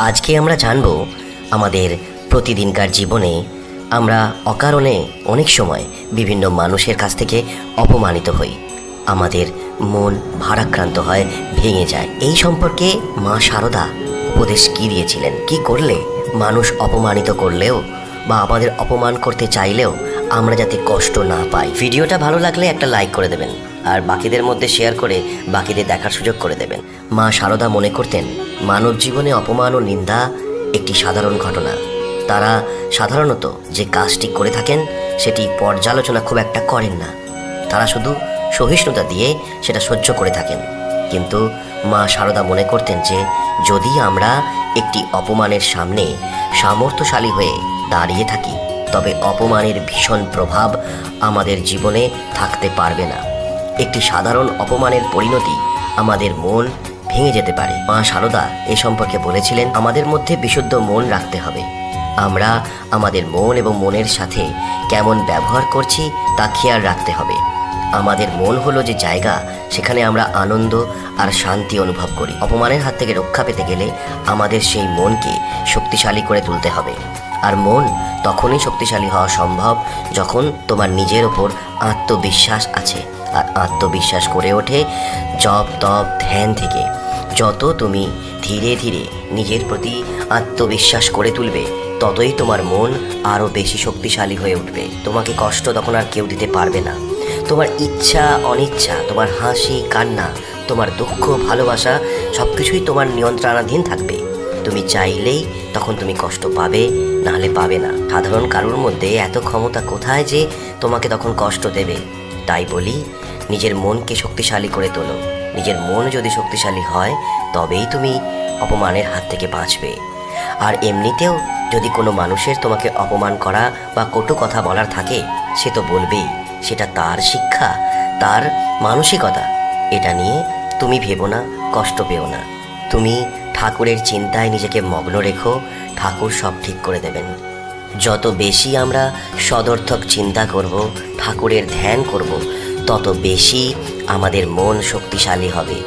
আজকে আমরা জানব আমাদের প্রতিদিনকার জীবনে আমরা অকারণে অনেক সময় বিভিন্ন মানুষের কাছ থেকে অপমানিত হই। আমাদের মন ভারাক্রান্ত হয়, ভেঙে যায়। এই সম্পর্কে মা শারদা উপদেশ কি দিয়েছিলেন? কি করলে মানুষ অপমানিত করলেও বা আমাদের অপমান করতে চাইলেও আমরা যাতে কষ্ট না পাই। ভিডিওটা ভালো লাগলে একটা লাইক করে দেবেন। আর বাকিদের মধ্যে শেয়ার করে বাকিদের দেখার সুযোগ করে দেবেন। মা সারদা মনে করতেন, মানব জীবনে অপমান ও নিন্দা একটি সাধারণ ঘটনা। তারা সাধারণত যে কাজটি করে থাকেন, সেটি পর্যালোচনা খুব একটা করেন না। তারা শুধু সহিষ্ণুতা দিয়ে সেটা সহ্য করে থাকেন। কিন্তু মা সারদা মনে করতেন যে, যদি আমরা একটি অপমানের সামনে সামর্থ্যশালী হয়ে দাঁড়িয়ে থাকি তবে অপমানের ভীষণ প্রভাব আমাদের জীবনে থাকতে পারবে না। একটি সাধারণ অপমানের পরিণতি আমাদের মন ভেঙে যেতে পারে। মা শারদা এ সম্পর্কে বলেছিলেন, আমাদের মধ্যে বিশুদ্ধ মন রাখতে হবে। আমরা আমাদের মন এবং মনের সাথে কেমন ব্যবহার করছি তা খেয়াল রাখতে হবে। আমাদের মন হলো যে জায়গা, সেখানে আমরা আনন্দ আর শান্তি অনুভব করি। অপমানের হাত থেকে রক্ষা পেতে গেলে আমাদের সেই মনকে শক্তিশালী করে তুলতে হবে। আর মন তখনই শক্তিশালী হওয়া সম্ভব যখন তোমার নিজের ওপর আত্মবিশ্বাস আছে। আর আত্মবিশ্বাস করে ওঠে জপ, তপ, ধ্যান থেকে। যত তুমি ধীরে ধীরে নিজের প্রতি আত্মবিশ্বাস করে তুলবে, ততই তোমার মন আরও বেশি শক্তিশালী হয়ে উঠবে। তোমাকে কষ্ট তখন আর কেউ দিতে পারবে না। তোমার ইচ্ছা, অনিচ্ছা, তোমার হাসি, কান্না, তোমার দুঃখ, ভালোবাসা সব কিছুই তোমার নিয়ন্ত্রণাধীন থাকবে। তুমি চাইলেই তখন তুমি কষ্ট পাবে, নাহলে পাবে না। সাধারণ কারোর মধ্যে এত ক্ষমতা কোথায় যে তোমাকে তখন কষ্ট দেবে? তাই বলি, নিজের মনকে শক্তিশালী করে তোলো। নিজের মন যদি শক্তিশালী হয়, তবেই তুমি অপমানের হাত থেকে বাঁচবে। আর এমনিতেও যদি কোনো মানুষের তোমাকে অপমান করা বা কটু কথা বলার থাকে, সে তো বলবেই, সেটা তার শিক্ষা, তার মানসিকতা। এটা নিয়ে তুমি ভেবো না, কষ্ট পেও না। তুমি ঠাকুরের চিন্তায় নিজেকে মগ্ন রেখো, ঠাকুর সব ঠিক করে দেবেন। যত বেশি আমরা সদর্থক চিন্তা করব, ঠাকুরের ধ্যান করব, তত বেশি আমাদের মন শক্তিশালী হবে।